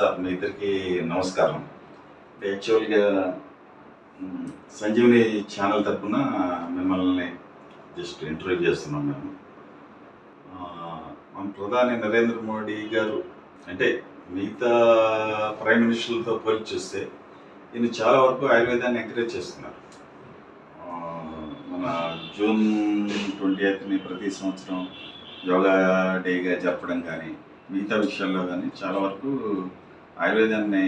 Sir మీ ఇద్దరికి నమస్కారం. యాక్చువల్గా సంజీవని ఛానల్ తరఫున మిమ్మల్ని జస్ట్ ఇంటర్వ్యూ చేస్తున్నాం మేము. మన ప్రధాని నరేంద్ర మోడీ గారు అంటే మిగతా ప్రైమ్ మినిస్టర్లతో పోల్చి చూస్తే ఈయన చాలా వరకు ఆయుర్వేదాన్ని ఎంకరేజ్ చేస్తున్నారు. మన జూన్ ట్వంటీ ఎయిత్ని ప్రతి సంవత్సరం యోగా డేగా జరపడం కానీ మిగతా విషయాల్లో కానీ చాలా వరకు ఆయుర్వేదాన్ని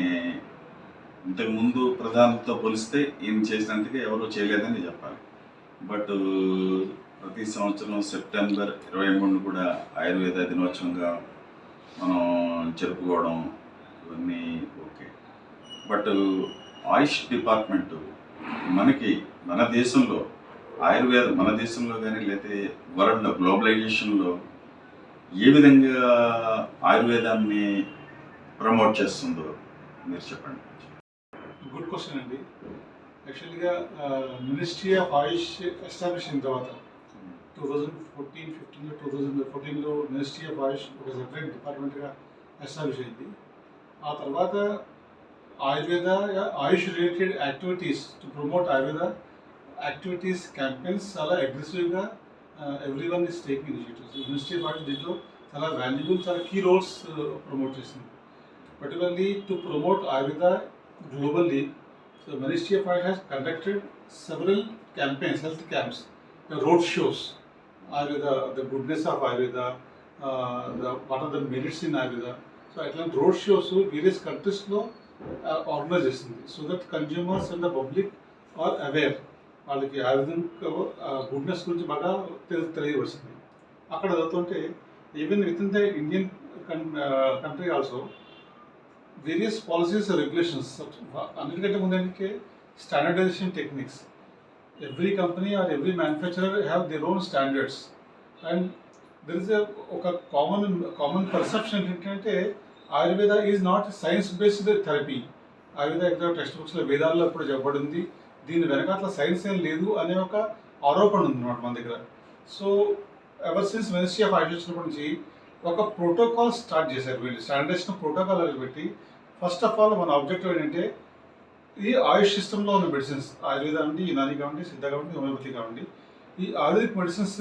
ఇంతకు ముందు ప్రధానితో పోలిస్తే ఈయన చేసినందుకే ఎవరూ చేయలేదని చెప్పాలి. బట్ ప్రతి సంవత్సరం సెప్టెంబర్ ఇరవై మూడును కూడా ఆయుర్వేద దినోత్సవంగా మనం జరుపుకోవడం ఇవన్నీ ఓకే. బట్ ఆయుష్ డిపార్ట్మెంట్ మనకి మన దేశంలో ఆయుర్వేద మన దేశంలో కానీ లేకపోతే వరల్డ్ గ్లోబలైజేషన్లో ఏ విధంగా ఆయుర్వేదాన్ని ప్రమోట్ చేస్తుందో మీరు చెప్పండి. గుడ్ క్వశ్చన్ అండి. యాక్చువల్గా మినిస్ట్రీ ఆఫ్ ఆయుష్ ఎస్టాబ్లిష్ అయిన తర్వాత టూ థౌజండ్ ఫోర్టీన్ ఫిఫ్టీన్లో టూ థౌజండ్ ఫోర్టీన్లో మినిస్ట్రీ ఆఫ్ ఆయుష్ ఒక సెపరేట్ డిపార్ట్మెంట్గా ఎస్టాబ్లిష్ అయింది. ఆ తర్వాత Ayurveda Ayush related activities to promote Ayurveda activities campaigns చాలా అగ్రెసివ్గా every one is taking initiatives ministry of Ayush దీంట్లో చాలా వాల్యుబుల్ చాలా కీ రోల్స్ ప్రమోట్ చేసింది. Particularly to promote Ayurveda globally. So Ministry of Health has conducted several campaigns, health camps, the road shows, Ayurveda, the goodness of Ayurveda, uh, the, what are the merits in Ayurveda. So అట్లాంటి road shows various కంట్రీస్లో organise చేస్తుంది so that consumers and the public are aware వాళ్ళకి ఆయుర్వేదం goodness గురించి బాగా తెలి తెలియవస్తుంది అక్కడ చదువుతుంటే even with in the Indian country also various policies regulations అన్నిటికంటే ముందు ఏంటంటే standardisation techniques every company or every manufacturer have their own standards and there is ఒక కామన్ కామన్ పర్సెప్షన్ ఏంటంటే Ayurveda is not science based therapy Ayurveda exam text బుక్స్లో వేదాల్లో ఇప్పుడు చెప్పబడింది. దీని వెనకాతల సైన్స్ ఏం లేదు అనే ఒక ఆరోపణ ఉంది అన్నమాట మన దగ్గర. So ever since ministry of Ayush వచ్చినప్పటి నుంచి ఒక ప్రోటోకాల్ స్టార్ట్ చేశారు వీళ్ళు. స్టాండర్డైజేషన్ ప్రోటోకాల్ పెట్టి ఫస్ట్ ఆఫ్ ఆల్ మన ఆబ్జెక్టివ్ ఏంటంటే ఈ ఆయుష్ సిస్టంలో ఉన్న మెడిసిన్స్ ఆయుర్వేద కావండి యునాని కావండి సిద్ధ కావండి హోమియోపతి కావండి ఈ ayurvedic medicines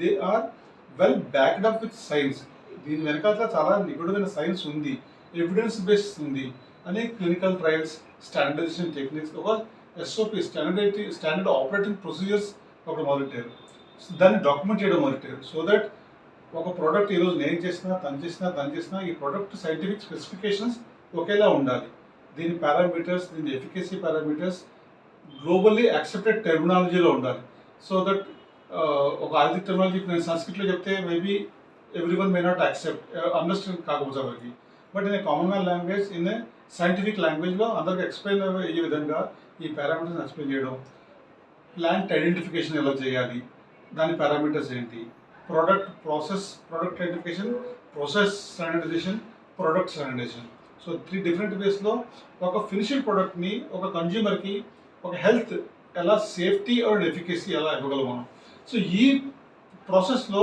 they are well backed up with science దీని వెనకాల చాలా నిగుడమైన సైన్స్ ఉంది. ఎవిడెన్స్ బేస్ ఉంది. అనే క్లినికల్ ట్రయల్స్ స్టాండర్డైజేషన్ టెక్నిక్స్ ఒక SOP standard standard operating procedures ఒకటి మొదలెట్టారు దాన్ని డాక్యుమెంట్ చేయడం మొదలెట్టారు సో దట్ ఒక ప్రోడక్ట్ ఈరోజు నేను చేసినా తను చేసినా తను చేసినా ఈ ప్రోడక్ట్ సైంటిఫిక్ స్పెసిఫికేషన్స్ ఒకేలా ఉండాలి. దీని పారామీటర్స్ దీని ఎఫికసీ పారామీటర్స్ గ్లోబల్లీ యాక్సెప్టెడ్ టెర్మినాలజీలో ఉండాలి. సో దట్ uh, ఒక ఆర్థిక టెర్మినాలజీ నేను సంస్కృతిలో చెప్తే maybe every one may not accept understand కాకపోతే వారికి but in common man language in a scientific లాంగ్వేజ్లో అందరికి ఎక్స్ప్లెయిన్ అయ్యే విధంగా ఈ పారామీటర్స్ ఎక్స్ప్లెయిన్ చేయడం. ప్లాంట్ ఐడెంటిఫికేషన్ ఎలా చేయాలి? దాని పారామీటర్స్ ఏంటి? Product process product identification process standardisation product standardisation so three different వేస్లో ఒక ఫినిషింగ్ ప్రోడక్ట్ని ఒక కన్జ్యూమర్కి ఒక హెల్త్ ఎలా సేఫ్టీ అండ్ ఎఫికసీ ఎలా ఇవ్వగలం మనం సో ఈ ప్రాసెస్లో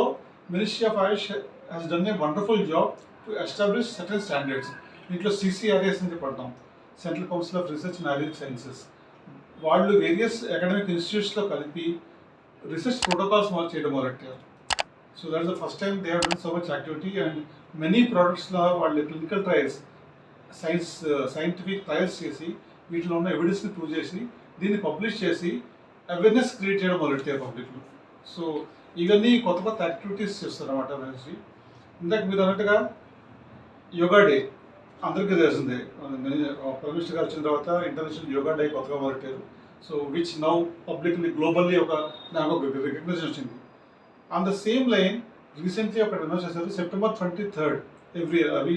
ministry of Ayush has done a wonderful job to establish certain standards దీంట్లో సిసిఆర్ఎస్ అని పడతాం central council of research and ayurvedic sciences వాళ్ళు వేరియస్ అకాడమిక్ ఇన్స్టిట్యూట్స్లో కలిపి రీసెర్చ్ ప్రోటోకాల్స్ మొదలు చేయడం మొదలెట్టారు. So that is the first time they have so much activity and many ప్రోడక్ట్స్లో వాళ్ళు clinical trials science scientific trials చేసి వీటిలో ఉన్న ఎవిడెన్స్ని ప్రూవ్ చేసి దీన్ని పబ్లిష్ చేసి అవేర్నెస్ క్రియేట్ చేయడం మొదలెట్టారు పబ్లిక్లో. సో ఇవన్నీ కొత్త కొత్త యాక్టివిటీస్ చేస్తారన్నమాట మనిషి. ఇందాక మీరు అన్నట్టుగా యోగా డే అందరికీ తెలిసిందే. ప్రైమ్ మినిస్టర్ గారు వచ్చిన తర్వాత ఇంటర్నేషనల్ యోగా డే కొత్తగా మొదలెట్టారు. So which now publicly globally ఒక నాకు ఒక రికగ్నిషన్ వచ్చింది. On the same line recently ఒక అనౌన్స్ చేశారు September twenty third every year అవి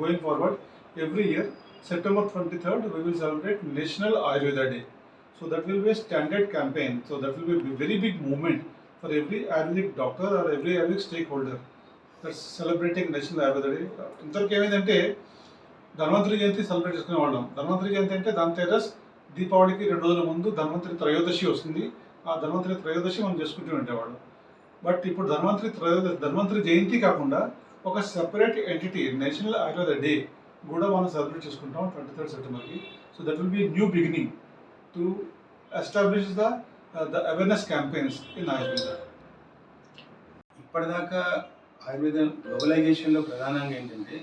going forward every year September twenty third we will celebrate national Ayurveda day so that will be standard campaign so that will be very big moment for every ayurvedic doctor or every ayurvedic stakeholder that celebrating national Ayurveda day ఇంతవరకు ఏమైందంటే ధన్వంతరి జయంతి celebrate చేసుకునే వాళ్ళం. ధన్వంతరి జయంతి అంటే దాని తేరస్ దీపావళికి రెండు రోజుల ముందు ధన్వంతరి త్రయోదశి వస్తుంది. ఆ ధన్వంతరి త్రయోదశి మనం చేసుకుంటూ ఉండేవాళ్ళం. బట్ ఇప్పుడు ధన్వంతరి త్రయోదశి ధన్వంతరి జయంతి కాకుండా ఒక separate entity national Ayurveda day కూడా మనం సెలబ్రేట్ చేసుకుంటాం twenty third సెప్టెంబర్కి so that will be new beginning to establish the the awareness campaigns in Ayurveda ఇప్పటిదాకా ఆయుర్వేద గ్లోబలైజేషన్లో ప్రధానంగా ఏంటంటే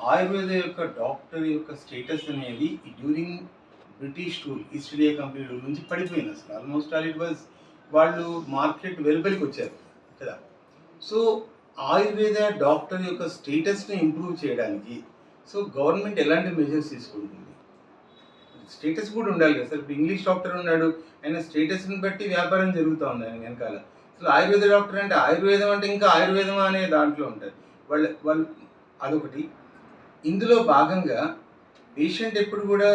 ఆయుర్వేద యొక్క డాక్టర్ యొక్క స్టేటస్ అనేది during British rule East India company rule నుంచి పడిపోయింది అసలు. ఆల్మోస్ట్ ఆల్ ఇట్ వాజ్ వాళ్ళు మార్కెట్ వెలుపలికి వచ్చారు కదా. సో ఆయుర్వేద డాక్టర్ యొక్క స్టేటస్ని ఇంప్రూవ్ చేయడానికి సో గవర్నమెంట్ ఎలాంటి మెజర్స్ తీసుకుంటుంది? స్టేటస్ కూడా ఉండాలి కదా సార్. ఇప్పుడు ఇంగ్లీష్ డాక్టర్ ఉన్నాడు ఆయన స్టేటస్ని బట్టి వ్యాపారం జరుగుతూ ఉంది ఆయన వెనకాల. అసలు ఆయుర్వేద డాక్టర్ అంటే ఆయుర్వేదం అంటే ఇంకా ఆయుర్వేదం అనే దాంట్లో ఉంటుంది వాళ్ళ వాళ్ళు అదొకటి. ఇందులో భాగంగా పేషెంట్ ఎప్పుడు కూడా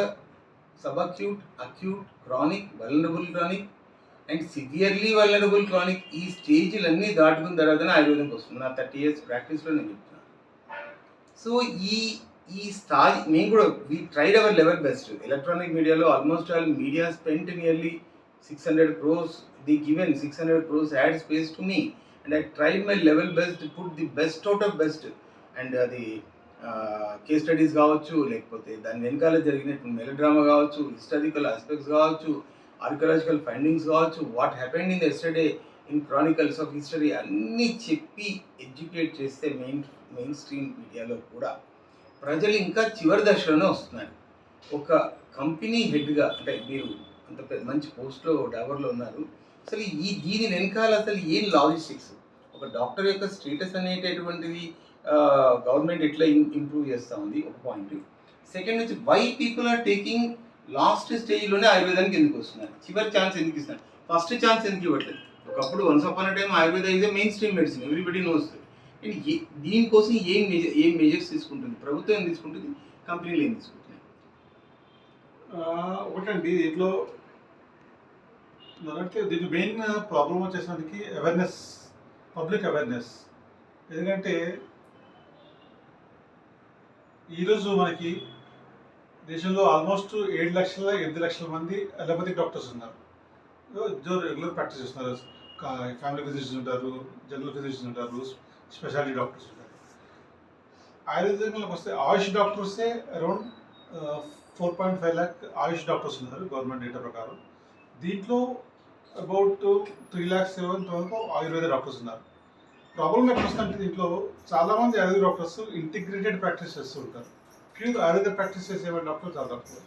subacute acute chronic vulnerable chronic and severely vulnerable chronic ఈ స్టేజ్లన్నీ దాటుకున్న తర్వాతనే ఆయుర్వేదంకి వస్తుంది. నా థర్టీ ఇయర్స్ ప్రాక్టీస్లో నేను చెప్తున్నాను సో ఈ ఈ స్థాయి మేము కూడా we tried our level best electronic మీడియాలో almost all media spent nearly six hundred crores the given six hundred crores ad space to me and I tried my level best put the best out of best and అది case studies కావచ్చు లేకపోతే దాని వెనకాల జరిగినటువంటి melodrama కావచ్చు historical aspects కావచ్చు archaeological findings కావచ్చు what happened in yesterday in chronicles of history అన్నీ చెప్పి ఎడ్యుకేట్ చేస్తే మెయిన్ మెయిన్ స్ట్రీమ్ మీడియాలో కూడా. ప్రజలు ఇంకా చివరి దశలోనే వస్తున్నారు. ఒక కంపెనీ హెడ్గా అంటే మీరు అంత పెద్ద మంచి పోస్ట్లో డాబర్లో ఉన్నారు. అసలు ఈ దీని వెనకాల అసలు ఏం లాజిస్టిక్స్? ఒక డాక్టర్ యొక్క స్టేటస్ అనేటటువంటిది గవర్నమెంట్ ఎట్లా ఇంప్రూవ్ చేస్తూ ఉంది? ఒక పాయింట్. సెకండ్ నుంచి why people are taking last స్టేజ్లోనే ఆయుర్వేదానికి ఎందుకు వస్తున్నారు? చివరి ఛాన్స్ ఎందుకు ఇస్తున్నారు? ఫస్ట్ ఛాన్స్ ఎందుకు ఇవ్వట్లేదు? ఒకప్పుడు once upon time Ayurveda is main stream medicine everybody knows దీనికోసం ఏం మెజర్ ఏం మెజర్స్ తీసుకుంటుంది? ప్రభుత్వం ఏం తీసుకుంటుంది? కంపెనీలు ఏం తీసుకుంటున్నాయి? ఒకటండి దీంట్లో అంటే దీంట్లో మెయిన్ ప్రాబ్లం వచ్చేసరికి అవేర్నెస్ పబ్లిక్ అవేర్నెస్ ఎందుకంటే ఈరోజు మనకి దేశంలో ఆల్మోస్ట్ ఏడు లక్షల ఎనిమిది లక్షల మంది అలోపతిక్ డాక్టర్స్ ఉన్నారు. రెగ్యులర్ ప్రాక్టీస్ చేస్తున్నారు ఫ్యామిలీ ఫిజిషియన్స్ ఉంటారు జనరల్ ఫిజిషియన్స్ ఉంటారు స్పెషాలిటీ డాక్టర్స్ ఉంటారు ఆయుర్వేదంలోకి వస్తే ఆయుష్ డాక్టర్సే around four point five lakh AYUSH doctors ఉన్నారు గవర్నమెంట్ డేటా ప్రకారం. దీంట్లో అబౌట్ త్రీ ల్యాక్స్ సెవెన్ వరకు ఆయుర్వేద డాక్టర్స్ ఉన్నారు. ప్రాబ్లం ఎక్కడొస్తుందంటే దీంట్లో చాలామంది ఆయుర్వేద డాక్టర్స్ ఇంటిగ్రేటెడ్ ప్రాక్టీస్ చేస్తూ ఉంటారు. ప్యూర్ ఆయుర్వేద ప్రాక్టీస్ చేసే డాక్టర్లు చాలా తక్కువ.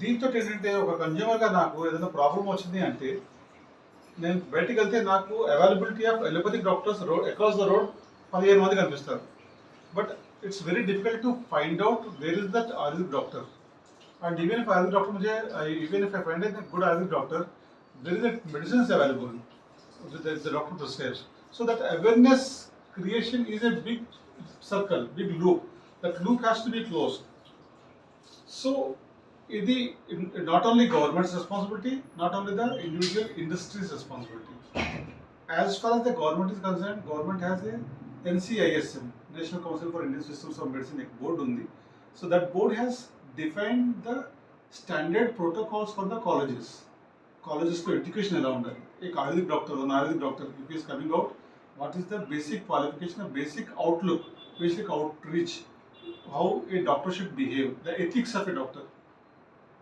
దీంతో ఏంటంటే ఒక కన్జ్యూమర్గా నాకు ఏదైనా ప్రాబ్లం వచ్చింది అంటే బయటికి వెళ్తే నాకు availability of allopathic doctors road across the road పదిహేను మంది కనిపిస్తారు but it's very difficult to find out where is that ayurvedic doctor and even if Ayurvedic doctor मुझे I, even if I find a good Ayurvedic doctor, there is a medicines available that the, the doctor prescribes. So that awareness creation is a big circle, big loop. That loop has to be closed. So ఇది not only government's responsibility not only the individual industries responsibility as far as the government is concern government has a NCISM national council for Indian systems of medicine ఎక్ board ఉంది. So that board has define the standard protocols for the colleges కాలేజెస్లో education ఎలా ఉండాలి. A ayurvedic doctor ayurvedic doctor UPS coming out what is the basic qualification basic outlook basic outreach how a doctor should behave the ethics of a doctor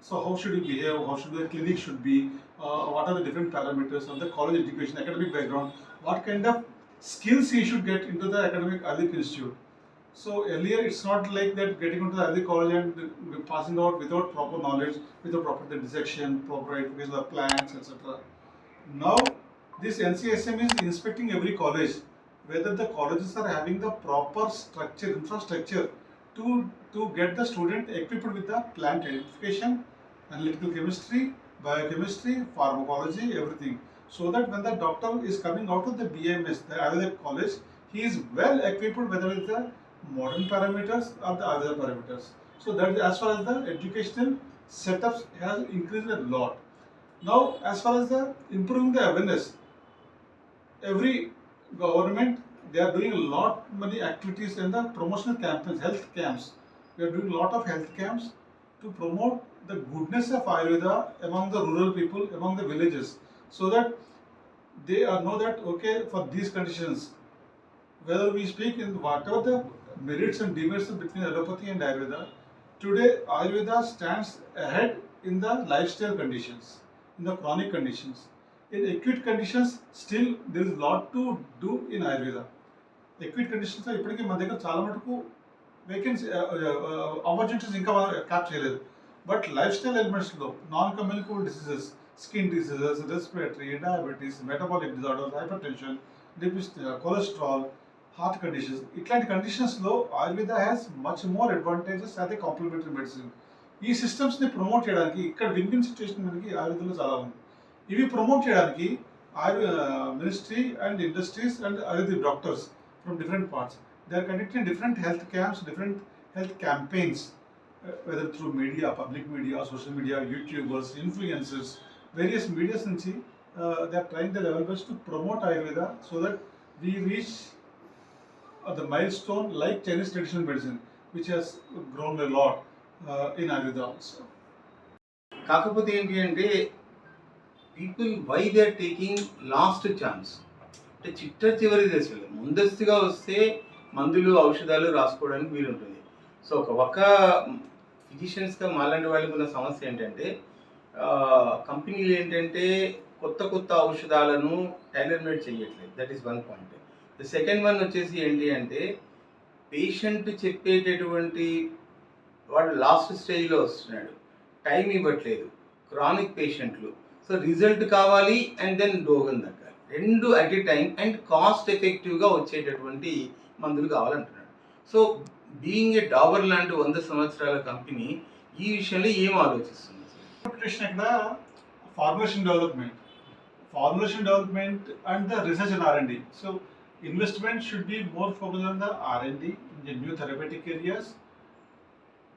so how should he behave? How should the clinic should be? Uh, what are the different parameters of the college education academic background? What kind of skills he should get into the academic Ayurvedic institute? So earlier, it's not like that getting into the college and passing out without proper knowledge, without proper dissection, proper identification of plants, etc. Now, this NCSM is inspecting every college whether the colleges are having the proper structure, infrastructure to to get the student equipped with the plant identification, analytical chemistry, biochemistry, pharmacology, everything. So that when the doctor is coming out of the BMS, the Ayurvedic college, he is well equipped whether with the modern parameters or the other parameters. So that as far as the educational setups has increased a lot. Now, as far as the improving the awareness, every government they are doing a lot many activities in the promotional campaigns, health camps. We are doing a lot of health camps to promote the goodness of Ayurveda among the rural people, among the villages, so that they are know that okay for these conditions, whether we speak in whatever the merits and demerits between allopathy and Ayurveda. Today, Ayurveda stands ahead in the lifestyle conditions, in the chronic conditions. In acute conditions, still there is a lot to do in Ayurveda. Acute conditions ఇప్పటికీ మన దగ్గర చాలా మటుకు vacancy opportunities ఇంకా cap చేయలేదు but life style ఎలిమెంట్స్లో non communicable diseases skin diseases respiratory diabetes metabolic disorders hypertension cholesterol heart conditions ఇట్లాంటి కండిషన్స్లో Ayurveda has much more advantages అదే కాంప్లిమెంటరీ మెడిసిన్ ఈ సిస్టమ్స్ని ప్రమోట్ చేయడానికి ఇక్కడ విన్ విన్ సిచ్యువేషన్ మనకి ఆయుర్వేదంలో చాలా ఉంది. ఇవి ప్రమోట్ చేయడానికి Ayur ministry and industries and ayurvedic doctors from different parts they are conducting different health camps different health campaigns whether through media public media social media YouTubers influencers various medias నుంచి they are trying the level best to promote Ayurveda so that we reach the milestone like Chinese traditional medicine which grown grown lot lot in Ayurveda also కాకపోతే ఏంటి అంటే people why they are taking last chance అంటే చిట్ట చివరి దశలో ముందస్తుగా వస్తే మందులు ఔషధాలు రాసుకోవడానికి వీలుంటుంది. సో ఒక ఒక్క ఫిజిషియన్స్గా మాలాంటి వాళ్ళకి ఉన్న సమస్య ఏంటంటే కంపెనీలు ఏంటంటే కొత్త కొత్త ఔషధాలను టైలర్ మేడ్ చేయట్లేదు. That is one point the second one వచ్చేసి ఏంటి అంటే పేషెంట్ చెప్పేటటువంటి వాడు లాస్ట్ స్టేజ్లో వస్తున్నాడు. టైం ఇవ్వట్లేదు. క్రానిక్ పేషెంట్లు సో రిజల్ట్ కావాలి అండ్ దెన్ రోగం దగ్గర రెండు at a time and cost ఎఫెక్టివ్గా వచ్చేటటువంటి మందులు కావాలంటున్నాడు. సో బీయింగ్ ఏ డాబర్ లాంటి వంద సంవత్సరాల కంపెనీ ఈ విషయంలో ఏం ఆలోచిస్తుంది Nutrition ఇక్కడ formulation development, formulation development and the research and R&D. So investment should be more focused on the R&D in the new therapeutic areas.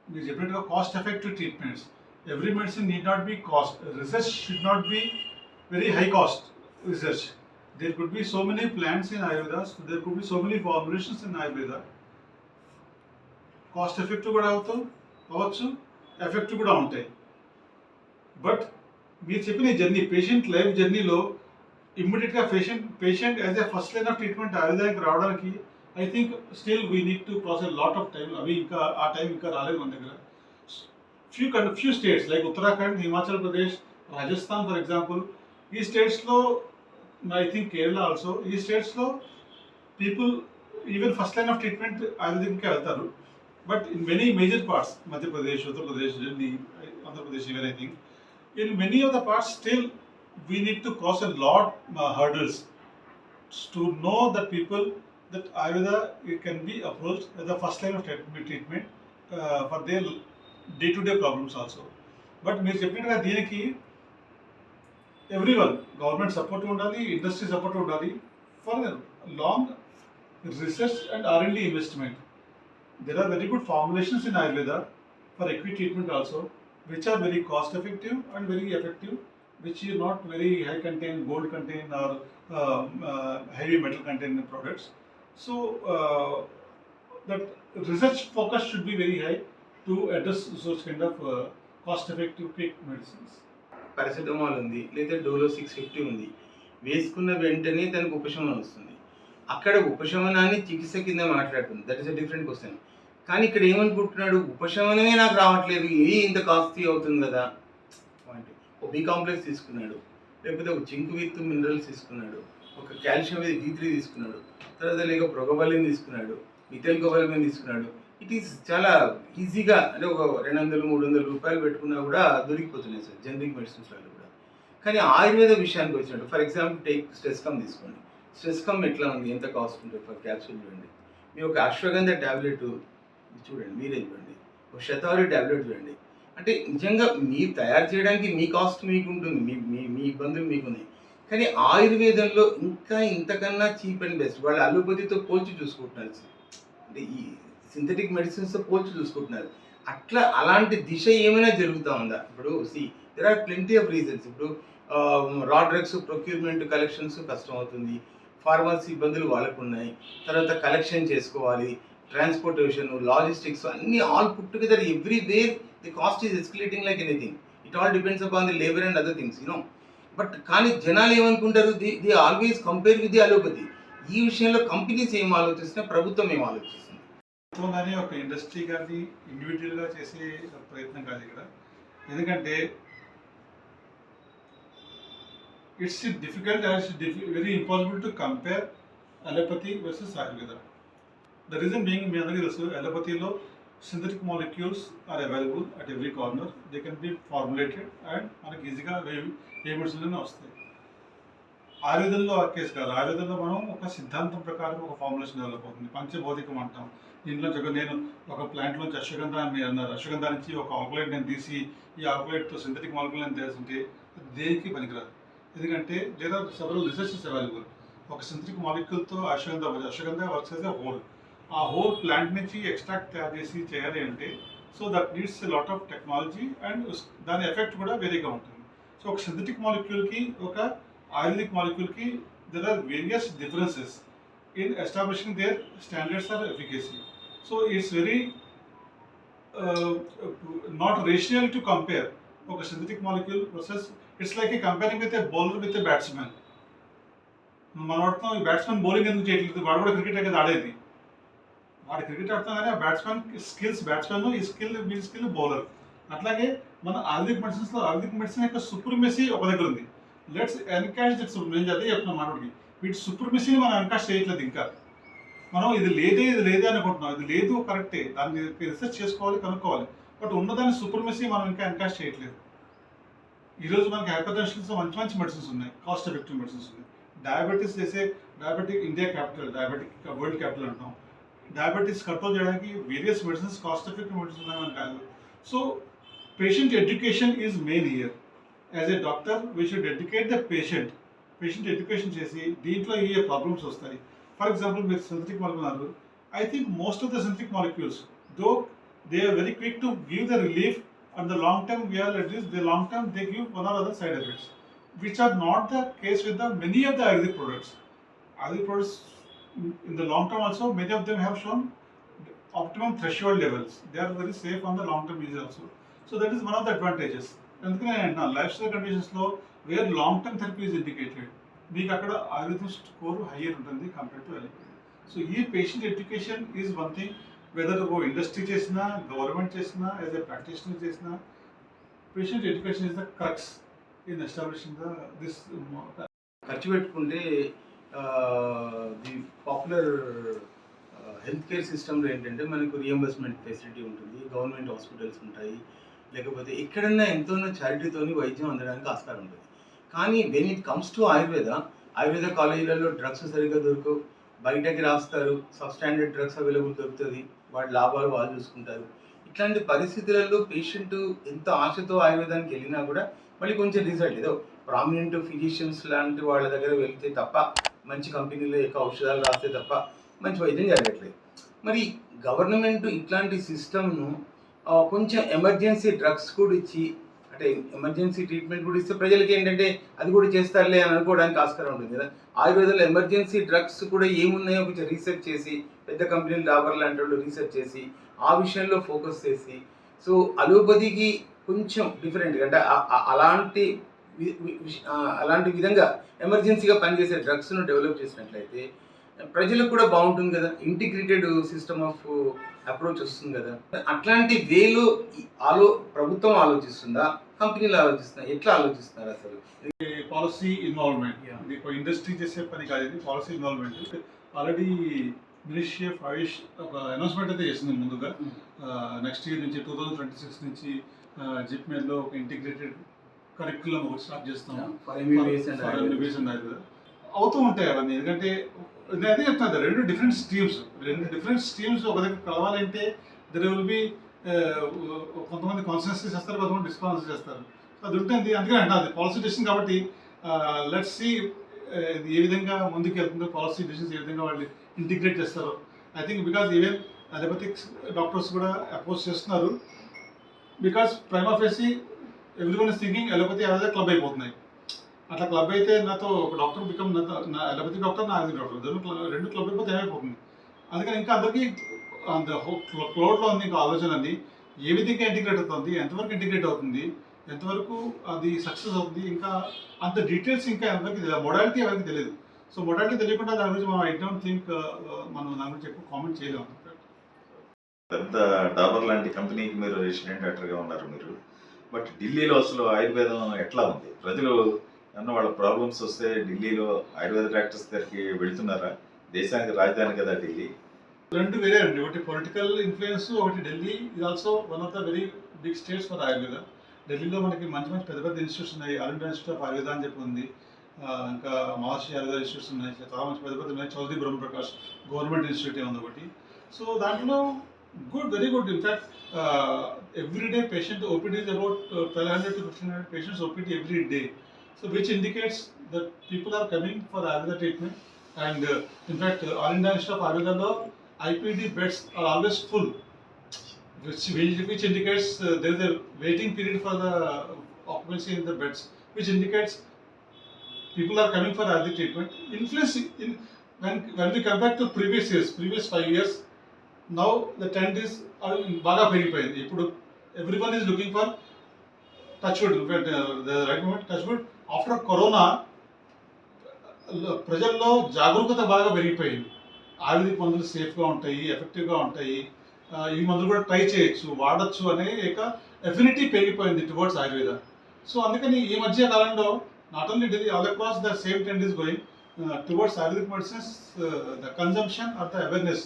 We definitely cost effective treatments. Every medicine need not be cost. Research should not be very high cost research. There could be so many plants in Ayurveda, so there could be so many formulations in Ayurveda. Cost effect కూడా అవుతాం అవ్వచ్చు effect కూడా ఉంటాయి. But మీరు చెప్పిన journey patient life జర్నీలో ఇమ్మీడియట్గా patient patient as a first line of treatment ఆయుర్వేదానికి రావడానికి I think still we need to process lot of time అవి ఇంకా ఆ టైం ఇంకా రాలేదు మన దగ్గర. Few kind few states like Uttarakhand Himachal Pradesh Rajasthan for example ఈ స్టేట్స్లో ఐ థింక్ కేరళ ఆల్సో ఈ స్టేట్స్లో people even first line of treatment ఆయుర్వేదిక్కే వెళ్తారు. but in many major parts Madhya Pradesh Uttar Pradesh Delhi Andhra Pradesh even I think in many of the parts still we need to cross a lot uh, hurdles to know that people that ayurveda it can be approached as the first line of treatment, treatment uh, for their day-to-day problems also but మీరు చెప్పినట్టుగా దీనికి every one government support ఉండాలి industry support ఉండాలి for long research and R and investment There are very good formulations in Ayurveda for acute treatment also, which are very cost effective and very effective, which is not very high content, gold content or uh, uh, heavy metal content products. So uh, that research focus should be very high to address those kind of uh, cost effective quick medicines. Paracetamol ఉంది లేదా Dolo six fifty ఉంది వేసుకున్న వెంటనే దానికి ఉపశమనం వస్తుంది అక్కడ ఉపశమనాన్ని చికిత్స కింద మాట్లాడుతుంది. That is a different question కానీ ఇక్కడ ఏమనుకుంటున్నాడు? ఉపశమనమే నాకు రావట్లేదు. ఇది ఇంత కాస్ట్లీ అవుతుంది కదా? పాయింట్ ఒక బి కాంప్లెక్స్ తీసుకున్నాడు. లేకపోతే ఒక జింక్ విత్ మినరల్స్ తీసుకున్నాడు. ఒక కాల్షియం విత్ డీ త్రీ తీసుకున్నాడు. తర్వాత లేక ప్రొగబలిన్ తీసుకున్నాడు. మిథైల్ గోబలిన్ తీసుకున్నాడు. ఇట్ ఈస్ చాలా ఈజీగా అంటే ఒక రెండు వందలు మూడు వందల రూపాయలు పెట్టుకున్నా కూడా దొరికిపోతున్నాయి సార్ జనరిక్ మెడిసిన్స్లలో కూడా. కానీ ఆయుర్వేద విషయానికి వచ్చినట్టు for example take stress come తీసుకోండి. స్ట్రెస్ ఎట్లా ఉంది? ఎంత కాస్ట్ ఉంటుంది? ఫర్ క్యాప్సూల్ చూడండి. మీ ఒక అశ్వగంధ ట్యాబ్లెట్ చూడండి మీరే చూడండి. ఒక శతావరి ట్యాబ్లెట్ చూడండి. అంటే నిజంగా మీరు తయారు చేయడానికి మీ కాస్ట్ మీకు ఉంటుంది మీ మీ మీ ఇబ్బందులు మీకున్నాయి. కానీ ఆయుర్వేదంలో ఇంకా ఇంతకన్నా చీప్ అండ్ బెస్ట్ వాళ్ళు అలోపతితో పోల్చి చూసుకుంటున్నారు. అంటే ఈ సింథటిక్ మెడిసిన్స్తో పోల్చి చూసుకుంటున్నారు. అట్లా అలాంటి దిశ ఏమైనా జరుగుతూ ఉందా? ఇప్పుడు see there are plenty of reasons ఇప్పుడు రా డ్రగ్స్ ప్రొక్యూర్మెంట్ కలెక్షన్స్ కష్టం అవుతుంది. ఫార్మసీ ఇబ్బందులు వాళ్ళకు ఉన్నాయి తర్వాత కలెక్షన్ చేసుకోవాలి ట్రాన్స్పోర్టేషన్ లాజిస్టిక్స్ అన్ని all put together everywhere the cost is escalating like anything it all depends upon the labour and other things you know but కానీ జనాలు ఏమనుకుంటారు? The the always compare with the allopathy ఈ విషయంలో companies ఏం ఆలోచిస్తున్నా ప్రభుత్వం ఏం ఆలోచిస్తుంది? ఒక ఇండస్ట్రీ కానీ ఇండివిజువల్గా చేసే ప్రయత్నం కాదు ఇక్కడ. ఎందుకంటే it's difficult it's very impossible to compare allopathy versus Ayurveda the reason being మీ అందరికీ తెలుసు అలోపతిలో synthetic molecules are available at every corner they can be formulated and మనకి ఈజీగా ఏ మెడిసిన్లోనే వస్తాయి. ఆయుర్వేదంలో ఆ కేసు కాదు. ఆయుర్వేదంలో మనం ఒక సిద్ధాంతం ప్రకారం ఒక ఫార్ములేషన్ డెవలప్ అవుతుంది. పంచభౌతికం అంటాం. దీంట్లో ఒక నేను ఒక ప్లాంట్లోంచి అశ్వగంధ అని మీరు అన్నారు అశ్వగంధ నుంచి ఒక ఆకులైట్ నేను తీసి ఈ ఆకులైట్తో సింథటిక్ మాలిక్యూల్ అని తెలుసుంటే దేనికి పనికిరాదు. ఎందుకంటే దేర్ ఆర్ సెవరల్ అవైలబుల్ ఒక సింథటిక్ మాలిక్యూల్తో అశ్వగంధ అశ్వగంధ వర్క్స్ చేసే హోల్. ఆ హోల్ ప్లాంట్ నుంచి ఎక్స్ట్రాక్ట్ తయారు చేసి చేయాలి అంటే so that needs a lot of technology and దాని ఎఫెక్ట్ కూడా వేరేగా ఉంటుంది. సో ఒక సింథటిక్ మాలిక్యూల్కి ఒక ayurvedic మాలిక్యూల్కి there are various differences in establishing their standards or efficacy so it's very not rational to compare ఒక synthetic molecule versus it's like a comparing with a bowler with a batsmen మనం ఆడుతాం ఈ batsmen bowling ఎందుకు చేయట్లేదు? వాడు కూడా cricket కదా ఆడేది. వాడు క్రికెట్ ఆడుతాం కానీ ఆ బ్యాట్స్మెన్ స్కిల్స్ బ్యాట్స్మెన్ ఈ స్కిల్ మీ స్కిల్ బౌలర్ అట్లాగే మన ఆయుర్వేదిక్ మెడిసిన్స్లో ఆర్థిక మెడిసిన్ యొక్క సుప్రిమెసీ ఒక దగ్గర ఉంది. లెట్స్ ఎన్కాష్ దట్ నేను అదే చెప్తున్నాను మనోడికి వీటి సుప్రిమెసీని మనం ఎన్కాష్ చేయట్లేదు ఇంకా. మనం ఇది లేదే ఇది లేదే అనుకుంటున్నాం. ఇది లేదు కరెక్టే దాన్ని రీసెర్చ్ చేసుకోవాలి కనుక్కోవాలి. బట్ ఉన్నదాన్ని సుప్రిమెసీ మనం ఇంకా ఎన్కాష్ చేయట్లేదు. ఈరోజు మనకి హైపర్ మంచి మంచి మెడిసిన్స్ ఉన్నాయి. కాస్ట్ ఎఫెక్టివ్ మెడిసిన్స్ ఉన్నాయి. డయాబెటీస్ చేసే diabetic India capital diabetic world capital అంటాం. డయాబెటీస్ కంట్రోల్ చేయడానికి various medicines cost effective medicines ఉన్నాయని కాదు. So patient education is main year as a doctor we should educate the patient patient education చేసి దీంట్లో ఏ problems వస్తాయి? For example మీరు synthetic molecule I think most of the synthetic molecules though they are very quick to give the relief and the long term we are at this the long term they give one or other side effects which are not the case with the many of the Ayurvedic products Ayurvedic products in the long term also many of them have shown optimum threshold levels. They are very safe on the long term use also. So that is one of the advantages. అందుకనే నేను అంటున్నాను lifestyle కండిషన్స్లో where long term therapy is indicated మీకు అక్కడ ఆయుర్వేదం score higher ఉంటుంది compare to allopathy so ఈ patient education is one thing whether oh industry చేసినా గవర్నమెంట్ చేసినా యాజ్ ఎ ప్రాక్టీషనర్ చేసినా patient education is the crux in establishing the this ఖర్చు పెట్టుకుంటే ది పాపులర్ హెల్త్ కేర్ సిస్టంలో ఏంటంటే మనకు రియంబర్స్మెంట్ ఫెసిలిటీ ఉంటుంది గవర్నమెంట్ హాస్పిటల్స్ ఉంటాయి లేకపోతే ఎక్కడన్నా ఎంతో చారిటీతోని వైద్యం అందడానికి ఆస్కారం ఉంటుంది. కానీ when it comes to Ayurveda Ayurveda కాలేజీలలో డ్రగ్స్ సరిగ్గా దొరకవు బయటకి రాస్తారు సబ్ స్టాండర్డ్ డ్రగ్స్ అవైలబుల్ దొరుకుతుంది వాటి లాభాలు వాళ్ళు చూసుకుంటారు. ఇట్లాంటి పరిస్థితులలో పేషెంట్ ఎంత ఆశతో ఆయుర్వేదానికి వెళ్ళినా కూడా మళ్ళీ కొంచెం రిజల్ట్ ఏదో ప్రామినెంట్ ఫిజిషియన్స్ లాంటి వాళ్ళ దగ్గర వెళ్తే తప్ప మంచి కంపెనీలో యొక్క ఔషధాలు రాస్తే తప్ప మంచి వైద్యం జరగట్లేదు. మరి గవర్నమెంట్ ఇట్లాంటి సిస్టమ్ను కొంచెం ఎమర్జెన్సీ డ్రగ్స్ కూడా ఇచ్చి అంటే ఎమర్జెన్సీ ట్రీట్మెంట్ కూడా ఇస్తే ప్రజలకి ఏంటంటే అది కూడా చేస్తారులే అని అనుకోవడానికి ఆస్కారం ఉంటుంది కదా. ఆయుర్వేదంలో ఎమర్జెన్సీ డ్రగ్స్ కూడా ఏమున్నాయో కొంచెం రీసెర్చ్ చేసి పెద్ద కంపెనీలు డాబర్ లాంటి వాళ్ళు రీసెర్చ్ చేసి ఆ విషయంలో ఫోకస్ చేసి సో అలోపతికి కొంచెం డిఫరెంట్గా అంటే అలాంటి అలాంటి విధంగా ఎమర్జెన్సీగా పనిచేసే డ్రగ్స్ను డెవలప్ చేసినట్లయితే ప్రజలకు కూడా బాగుంటుంది కదా. ఇంటిగ్రేటెడ్ సిస్టమ్ ఆఫ్ అప్రోచ్ వస్తుంది కదా. అట్లాంటి వేలో ఆలో ప్రభుత్వం ఆలోచిస్తుందా? కంపెనీలు ఆలోచిస్తుందా ఎట్లా ఆలోచిస్తున్నారు అసలు? Policy involvement. ఇది ఒక ఇండస్ట్రీ చేసే పని కాదు ఇది policy involvement. Already ministry of AYUSH ఒక అనౌన్స్మెంట్ అయితే చేసింది ముందుగా. నెక్స్ట్ ఇయర్ నుంచి టూ థౌజండ్ ట్వంటీ సిక్స్ నుంచి జిప్మేర్లో ఒక ఇంటిగ్రేటెడ్ కరిక్యులం ఒకటి స్టార్ట్ చేస్తాం. అవుతూ ఉంటాయి అవన్నీ. ఎందుకంటే నేను అదే చెప్తాను రెండు డిఫరెంట్ స్ట్రీమ్స్ రెండు డిఫరెంట్ స్ట్రీమ్స్ ఒక దగ్గర కలవాలంటే దర్ విల్ బి కొంతమంది కాన్సన్సీ చేస్తారు కొంతమంది డిస్కాన్సీ చేస్తారు. అది ఉంటుంది అందుకని అంటే అది పాలసీ డిసిషన్ కాబట్టి లెట్స్ సి ఏ విధంగా ముందుకు వెళ్తుందో పాలసీ డిసిషన్స్ ఏ విధంగా వాళ్ళు ఇంటిగ్రేట్ చేస్తారో. I think because even allopathics doctors కూడా అపోజ్ చేస్తున్నారు. Because prime of everyone is thinking allopathy అదే క్లబ్ అయిపోతున్నాయి. అట్లా క్లబ్ అయితే నాతో ఒక డాక్టర్ బికమ్ నాతో నా అలోపతి డాక్టర్ నా డాక్టర్ ఇద్దరు రెండు క్లబ్ అయిపోతే ఏమైపోతుంది? అందుకని ఇంకా అందరికీ అంత క్లోడ్లో ఉంది ఇంకా ఆలోచన అండి. ఏ విధంగా ఇంటిగ్రేట్ అవుతుంది ఎంతవరకు ఇంటిగ్రేట్ అవుతుంది ఎంతవరకు అది సక్సెస్ అవుతుంది ఇంకా అంత డీటెయిల్స్ ఇంకా ఎవరికి తెలియదు మొడాలిటీ ఎవరికి తెలియదు సో మొడాలిటీ తెలియకుండా దాని గురించి మనం ఐ డోంట్ థింక్ మనం దాని గురించి ఎక్కువ కామెంట్ చేయలేము. పెద్ద డాబర్ లాంటి కంపెనీకి మీరు రెసిడెంట్ డాక్టర్గా ఉన్నారు మీరు. బట్ ఢిల్లీలో అసలు ఆయుర్వేదం ఎట్లా ఉంది? ప్రజలు ఏమన్నా వాళ్ళ ప్రాబ్లమ్స్ వస్తే ఢిల్లీలో ఆయుర్వేద డాక్టర్స్ దగ్గరికి వెళ్తున్నారా? దేశానికి రాజధాని కదా ఢిల్లీ. రెండు వేరే అండి. ఒకటి పొలిటికల్ ఇన్ఫ్లుయెన్స్ ఒకటి ఢిల్లీ ఇది also one of the very big states for Ayurveda ఢిల్లీలో మనకి మంచి మంచి పెద్ద పెద్ద ఇన్స్టిట్యూట్స్ ఉన్నాయి. ఆల్ ఇన్స్టిట్యూట్ ఆఫ్ ఆయుర్వేద అని చెప్పి ఉంది. ఇంకా మహర్షి ఆయుర్వేద ఇన్స్టిట్యూట్స్ ఉన్నాయి. చాలా మంచి పెద్ద పెద్ద ఉన్నాయి. చౌదరి బ్రహ్మప్రకాష్ గవర్నమెంట్ ఇన్స్టిట్యూట్ ఉంది ఒకటి. సో దాంట్లో good very good in fact every day patient OPD is about twelve hundred to fifteen hundred patients OPD every day so which indicates that people are coming for Ayurveda treatment and in fact all India institute of ఆయుర్వేదలో IPD beds are always full, which, which indicates uh, there is a waiting period for the occupancy in the beds, which indicates people are coming for early treatment. Influence in when when we compare to previous years, previous five years, now the trend is uh, బాగా పెరిగిపోయింది ఇప్పుడు everyone is looking for touch wood right moment touch after corona ప్రజల్లో జాగరూకత బాగా పెరిగిపోయింది ayurvedic మందులు సేఫ్గా ఉంటాయి ఎఫెక్టివ్గా ఉంటాయి. ఈ మందులు కూడా ట్రై చేయొచ్చు వాడచ్చు అనే ఇక ఎఫినిటీ పెరిగిపోయింది టువర్డ్స్ ఆయుర్వేద. సో అందుకని ఈ మధ్య కాలంలో not only Delhi all across the same trend is going towards Ayurvedic medicines the consumption or the awareness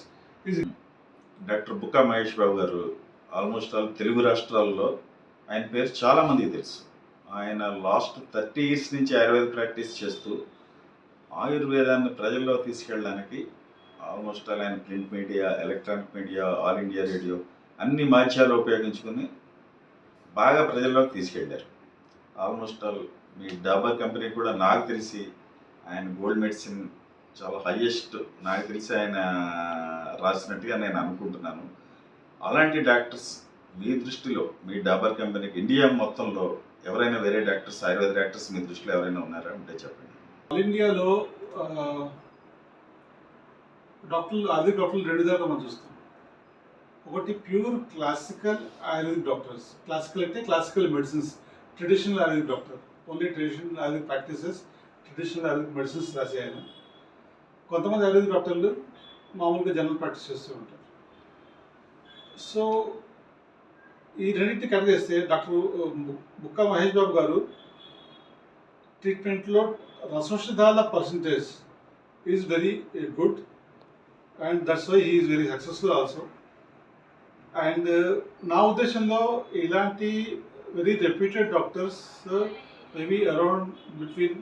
is doctor Bukka Mahesh Babu garu almost all Telugu రాష్ట్రాల్లో ఆయన పేరు చాలామందికి తెలుసు. ఆయన లాస్ట్ థర్టీ ఇయర్స్ నుంచి ఆయుర్వేద ప్రాక్టీస్ చేస్తూ ఆయుర్వేదాన్ని ప్రజల్లో తీసుకెళ్ళడానికి ఆల్మోస్ట్ ఆల్ ఆయన print media electronic media all India radio అన్ని మాధ్యాలు ఉపయోగించుకుని బాగా ప్రజల్లోకి తీసుకెళ్ళారు. ఆల్మోస్ట్ ఆల్ మీ డాబా కంపెనీ కూడా నాకు తెలిసి ఆయన గోల్డ్ మెడిసిన్ చాలా హయ్యెస్ట్ నాకు తెలిసి ఆయన రాసినట్టుగా నేను అనుకుంటున్నాను. అలాంటి డాక్టర్స్ మీ దృష్టిలో మీ డాబర్ కంపెనీకి ఇండియా మొత్తంలో ఎవరైనా వేరే డాక్టర్స్ ఆయుర్వేద డాక్టర్స్ మీ దృష్టిలో ఎవరైనా ఉన్నారా? అంటే చెప్పండి. ఆల్ ఇండియాలో డాక్టర్లు ఆయుర్వేదిక్ డాక్టర్లు రెండు దాకా మనం చూస్తాం. ఒకటి pure classical Ayurvedic doctors. Classical అంటే classical medicines. Traditional Ayurvedic doctor. Only traditional Ayurvedic practices traditional Ayurvedic medicines రాసే ఆయన. కొంతమంది ఆయుర్వేదిక్ డాక్టర్లు మామూలుగా జనరల్ ప్రాక్టీస్ చేస్తూ ఉంటారు. సో ఈ రెండింటిని కట్ చేస్తే డాక్టర్ బుక్కా మహేష్ బాబు గారు ట్రీట్మెంట్లో రసౌషధాల percentage is very good. And that's why he is very successful also and నా ఉద్దేశంలో ఇలాంటి very reputed doctors maybe around between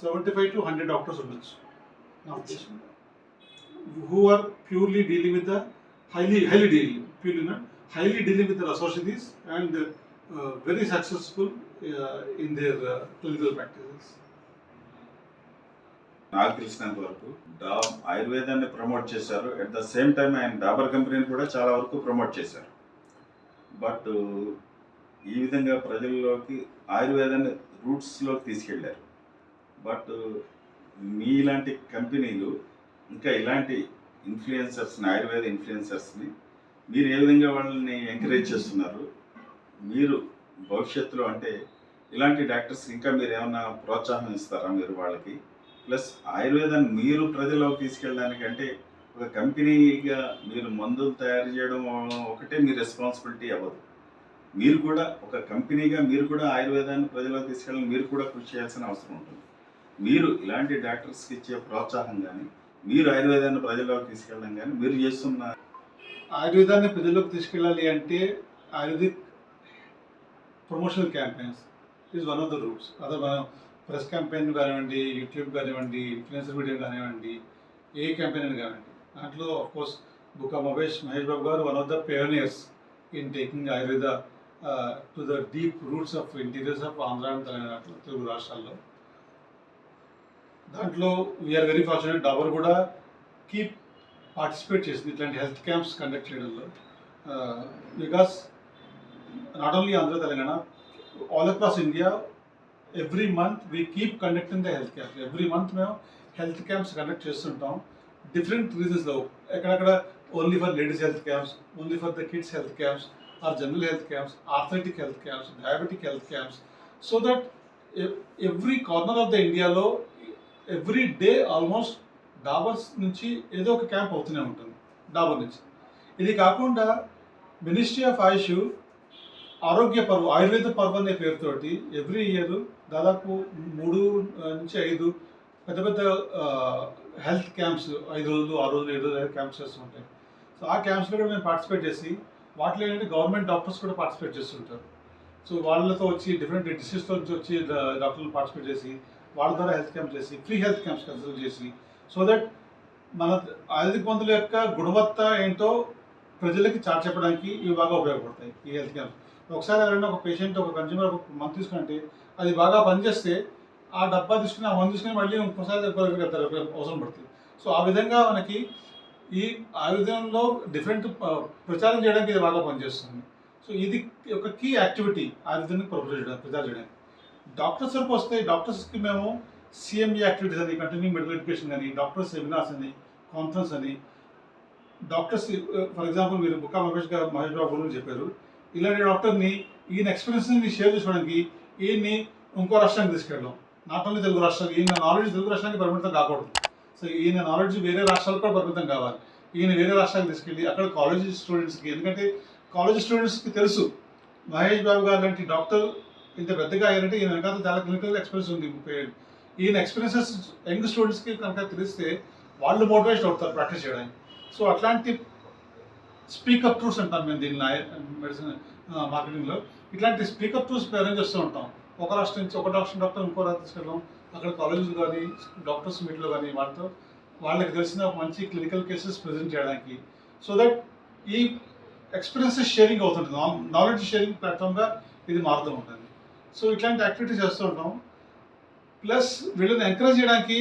seventy five to hundred doctors ఉండొచ్చు. నా ఉద్దేశంలో who are purely dealing with the highly highly dealing purely not highly dealing with the associates and uh, very successful uh, in their uh, clinical practices. నాకు తెలిసినంత వరకు డా ఆయుర్వేదాన్ని promote చేశారు. At the same time ఆయన డాబర్ కంపెనీని కూడా చాలా వరకు ప్రమోట్ చేశారు. బట్ ఈ విధంగా ప్రజల్లోకి ఆయుర్వేదాన్ని రూట్స్లోకి తీసుకెళ్ళారు బట్ మీలాంటి కంపెనీలు ఇంకా ఇలాంటి ఇన్ఫ్లుయెన్సర్స్ని ఆయుర్వేద ఇన్ఫ్లుయెన్సర్స్ని మీరు ఏ విధంగా వాళ్ళని ఎంకరేజ్ చేస్తున్నారు? మీరు భవిష్యత్తులో అంటే ఇలాంటి డాక్టర్స్ ఇంకా మీరు ఏమైనా ప్రోత్సాహం ఇస్తారా మీరు వాళ్ళకి? ప్లస్ ఆయుర్వేదాన్ని మీరు ప్రజల్లోకి తీసుకెళ్ళడానికి అంటే ఒక కంపెనీగా మీరు మందులు తయారు చేయడం ఒకటే మీ రెస్పాన్సిబిలిటీ అవ్వదు. మీరు కూడా ఒక కంపెనీగా మీరు కూడా ఆయుర్వేదాన్ని ప్రజల్లోకి తీసుకెళ్ళాలని మీరు కూడా కృషి చేయాల్సిన అవసరం ఉంటుంది. మీరు ఇలాంటి డాక్టర్స్కి ఇచ్చే ప్రోత్సాహం కానీ మీరు ఆయుర్వేదాన్ని ప్రజల్లోకి తీసుకెళ్ళడం కానీ మీరు చేస్తున్న ఆయుర్వేదాన్ని ప్రజల్లోకి తీసుకెళ్ళాలి అంటే Ayurvedic promotional campaigns is one of the roots అదే ప్రెస్ క్యాంపెయిన్ కానివ్వండి యూట్యూబ్ కానివ్వండి ఇన్ఫ్లుయెన్సర్ మీడియా కానివ్వండి ఏ క్యాంపెయిన్ అని కానివ్వండి. దాంట్లో course Bukka Mahesh Mahesh Babu garu one of the pioneers in taking Ayurveda to the deep roots of interiors of Andhra and Telangana Telugu రాష్ట్రాల్లో. దాంట్లో వీఆర్ వెరీ ఫార్చునేట్ డబర్ కూడా keep participate చేసింది ఇట్లాంటి హెల్త్ క్యాంప్స్ కండక్ట్ చేయడంలో. Because not only Andhra Telangana all across India every month we keep conducting the health camps every month మేము health camps conduct చేస్తుంటాం. Different రీజన్స్లో ఎక్కడెక్కడ only for ladies health camps only for the kids health camps or general health camps arthritic health camps diabetic health camps so that every corner of the ఇండియాలో every day almost Dabur's నుంచి ఏదో ఒక camp అవుతూనే ఉంటుంది. డాబర్ నుంచి. ఇది కాకుండా ministry of ఆయుష్ ఆరోగ్య పర్వ ఆయుర్వేద పర్వ అనే పేరుతోటి ఎవ్రీ ఇయర్ దాదాపు మూడు నుంచి ఐదు పెద్ద పెద్ద హెల్త్ క్యాంప్స్ ఐదు రోజులు ఆరు రోజులు ఏడు రోజులు క్యాంప్స్ చేస్తుంటాయి సో ఆ క్యాంప్స్లో కూడా మేము పార్టిసిపేట్ చేసి వాటిలో ఏంటంటే గవర్నమెంట్ డాక్టర్స్ కూడా పార్టిసిపేట్ చేస్తుంటారు సో వాళ్ళతో వచ్చి డిఫరెంట్ డిసీజ్తో నుంచి వచ్చి డాక్టర్లు పార్టిసిపేట్ చేసి వాళ్ళ ద్వారా హెల్త్ క్యాంప్ చేసి ఫ్రీ హెల్త్ క్యాంప్స్ కన్సల్ట్ చేసి సో దట్ మన ఆయుర్వేదిక మందుల యొక్క గుణవత్త ఏంటో ప్రజలకి చాటి చెప్పడానికి ఇవి బాగా ఉపయోగపడతాయి ఈ హెల్త్ క్యాంప్స్ ఒకసారి ఎవరైనా ఒక పేషెంట్ ఒక కన్జ్యూమర్ ఒక మంత్ తీసుకుంటే అది బాగా పనిచేస్తే ఆ డబ్బా తీసుకుని ఆ మందు తీసుకుని మళ్ళీ ఇంకోసారి దగ్గరికి అవసరం పడుతుంది సో ఆ విధంగా మనకి ఈ ఆయుర్వేదంలో డిఫరెంట్ ప్రచారం చేయడానికి ఇది బాగా పనిచేస్తుంది. సో ఇది ఒక కీ యాక్టివిటీ ఆయుర్వేదాన్ని ప్రపోజ్ చేయడానికి ప్రచారం చేయడానికి. డాక్టర్స్ వరకు వస్తే డాక్టర్స్కి మేము సిఎంఈ యాక్టివిటీస్ అని కంటిన్యూ మెడికల్ ఎడ్యుకేషన్ కానీ డాక్టర్స్ సెమినార్స్ అని కాన్ఫరెన్స్ అని డాక్టర్స్ ఫర్ ఎగ్జాంపుల్ మీరు బుక్కా మహేష్ గారు మహేష్ బాబు గురించి చెప్పారు. ఇలాంటి డాక్టర్ని ఈయన ఎక్స్పీరియన్స్ని షేర్ చేసుకోవడానికి ఈయన్ని ఇంకో రాష్ట్రానికి తీసుకెళ్ళాం. నాట్ ఓన్లీ తెలుగు రాష్ట్రాలు. ఈయన నాలెడ్జ్ తెలుగు రాష్ట్రానికి పరిమితం కాకూడదు. సో ఈయన నాలెడ్జ్ వేరే రాష్ట్రాలకు కూడా పరిమితం కావాలి. ఈయన వేరే రాష్ట్రాలకు తీసుకెళ్ళి అక్కడ కాలేజ్ స్టూడెంట్స్కి ఎందుకంటే కాలేజ్ స్టూడెంట్స్కి తెలుసు. మహేష్ బాబు గారు లాంటి డాక్టర్ ఇంత పెద్దగా అయ్యారంటే ఈయన వెనకాల చాలా క్లినికల్ ఎక్స్పీరియన్స్ ఉంది. ముప్పై ఏడు ఈయన ఎక్స్పీరియన్సెస్ యంగ్ స్టూడెంట్స్కి కనుక తెలిస్తే వాళ్ళు మోటివేషన్ అవుతారు ప్రాక్టీస్ చేయడానికి. సో అట్లాంటి స్పీకప్ ట్రూస్ అంటాం మేము దీన్ని మెడిసిన్ మార్కెటింగ్లో. ఇట్లాంటి స్పీకప్ టూర్స్ అరేంజ్ చేస్తూ ఉంటాం. ఒక రాష్ట్రం నుంచి ఒక డాక్టర్ డాక్టర్ ఇంకో రాష్ట్రం తీసుకెళ్ళడం అక్కడ కాలేజీలు కానీ డాక్టర్స్ మీట్లో కానీ వాళ్ళతో వాళ్ళకి తెలిసిన మంచి క్లినికల్ కేసెస్ ప్రజెంట్ చేయడానికి. సో దట్ ఈ ఎక్స్పీరియన్సెస్ షేరింగ్ అవుతుంటుంది. నాలెడ్జ్ షేరింగ్ ప్లాట్ఫామ్గా ఇది మారుతూ ఉంటుంది. సో ఇట్లాంటి యాక్టివిటీస్ చేస్తూ ఉంటాం. ప్లస్ వీళ్ళని ఎంకరేజ్ చేయడానికి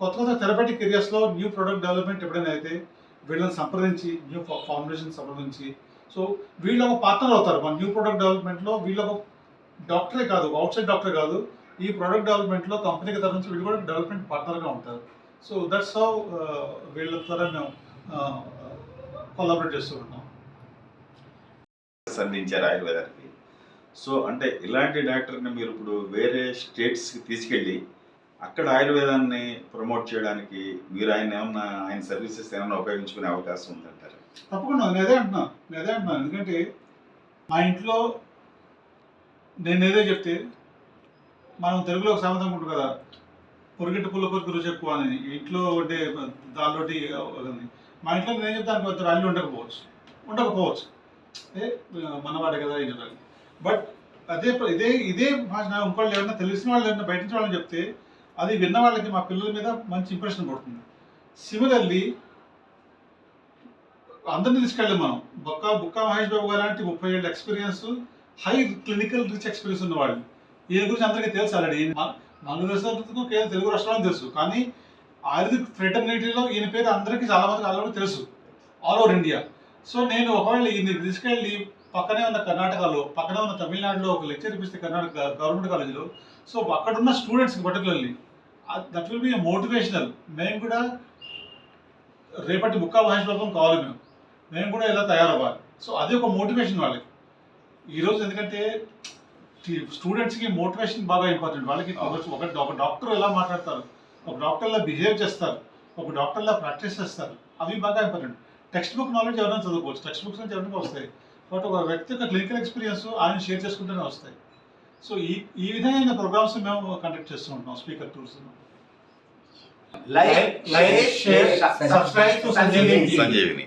కొత్త కొత్త థెరపటిక్ ఏరియాస్లో న్యూ ప్రొడక్ట్ డెవలప్మెంట్ ఎప్పుడైనా అయితే వీళ్ళని సంప్రదించి న్యూ ఫార్ములేషన్ సంప్రదించి సో వీళ్ళు ఒక పార్ట్నర్ అవుతారు. మన న్యూ ప్రొడక్ట్ డెవలప్మెంట్లో వీళ్ళు ఒక డాక్టరే కాదు అవుట్ సైడ్ డాక్టర్ కాదు. ఈ ప్రొడక్ట్ డెవలప్మెంట్లో కంపెనీకి తరఫు నుంచి వీళ్ళు కూడా డెవలప్మెంట్ పార్ట్నర్గా ఉంటారు. సో దట్స్ హౌ uh, వీళ్ళ ద్వారా మేము uh, కొలాబరేట్ చేస్తూ ఉంటాం అందించారు ఆయుర్వేదానికి సో అంటే ఇలాంటి డాక్టర్ని మీరు ఇప్పుడు వేరే స్టేట్స్కి తీసుకెళ్ళి అక్కడ ఆయుర్వేదాన్ని ప్రమోట్ చేయడానికి మీరు ఆయన ఏమన్నా ఆయన సర్వీసెస్ ఏమైనా ఉపయోగించుకునే అవకాశం ఉందంటారు? తప్పకుండా నేను అదే అంటున్నా నేను అదే అంటున్నాను ఎందుకంటే మా ఇంట్లో నేను ఏదో చెప్తే మనం తెలుగులో ఒక సామెతం ఉంటుంది కదా పొరిగిట్టు పుల్ల కొరికి రుచి ఎక్కువ అని. ఇంట్లో ఉండే దానిలోటి మా ఇంట్లో నేను చెప్తాను కొంత వాల్యూ ఉండకపోవచ్చు. ఉండకపోవచ్చు. ఏ మనవాడే కదా ఏం చెప్పాలి. బట్ అదే ఇదే ఇదే భాష ఇంకోళ్ళు ఏమన్నా తెలిసిన వాళ్ళు ఏమన్నా బయట వాళ్ళని చెప్తే అది విన్న వాళ్ళకి మా పిల్లల మీద మంచి ఇంప్రెషన్ పడుతుంది సిమిలర్లీ అందరిని తీసుకెళ్ళాం మనం. బొక్క బుక్క మహేష్ బాబు గారు లాంటి ముప్పై ఏళ్ళ experience high clinical rich experience ఉన్నవాళ్ళు. ఈయన గురించి అందరికీ తెలుసు ఆల్రెడీ. మన తెలుసు కేవలం తెలుగు రాష్ట్రాలను తెలుసు. కానీ ఆయుర్వేదిక్ ఫ్రెటర్నిటీలో ఈయన పేరు అందరికీ చాలా మందికి ఆల్రెడీ తెలుసు. ఆల్ ఓవర్ ఇండియా సో నేను ఒకవేళ ఈయన తీసుకెళ్ళి పక్కనే ఉన్న కర్ణాటకలో పక్కనే ఉన్న తమిళనాడులో ఒక లెక్చర్ ఇప్పిస్తే కర్ణాటక గవర్నమెంట్ కాలేజీలో సో అక్కడ ఉన్న స్టూడెంట్స్కి particularly that will be motivational మేము కూడా రేపటి ముక్కా మహేష్ బాబు కావాలి మేము. మేము కూడా ఇలా తయారవ్వాలి. సో అది ఒక మోటివేషన్ వాళ్ళకి. ఈరోజు ఎందుకంటే స్టూడెంట్స్కి మోటివేషన్ బాగా ఇంపార్టెంట్. వాళ్ళకి ఒక డాక్టర్ ఎలా మాట్లాడతారు? ఒక డాక్టర్లా బిహేవ్ చేస్తారు. ఒక డాక్టర్లా ప్రాక్టీస్ చేస్తారు. అవి బాగా ఇంపార్టెంట్. టెక్స్ట్ బుక్ నాలెడ్జ్ ఎవరైనా చదువుకోవచ్చు. టెక్స్ట్ బుక్స్ నుంచి ఎవరైనా వస్తాయి. బట్ ఒక వ్యక్తి యొక్క క్లినికల్ ఎక్స్పీరియన్స్ ఆయన షేర్ చేసుకుంటూనే వస్తాయి. సో ఈ ఈ విధమైన ప్రోగ్రామ్స్ మేము కండక్ట్ చేస్తూ ఉంటాం speaker tours like, share, subscribe to Sanjay TV. Sanjeevini.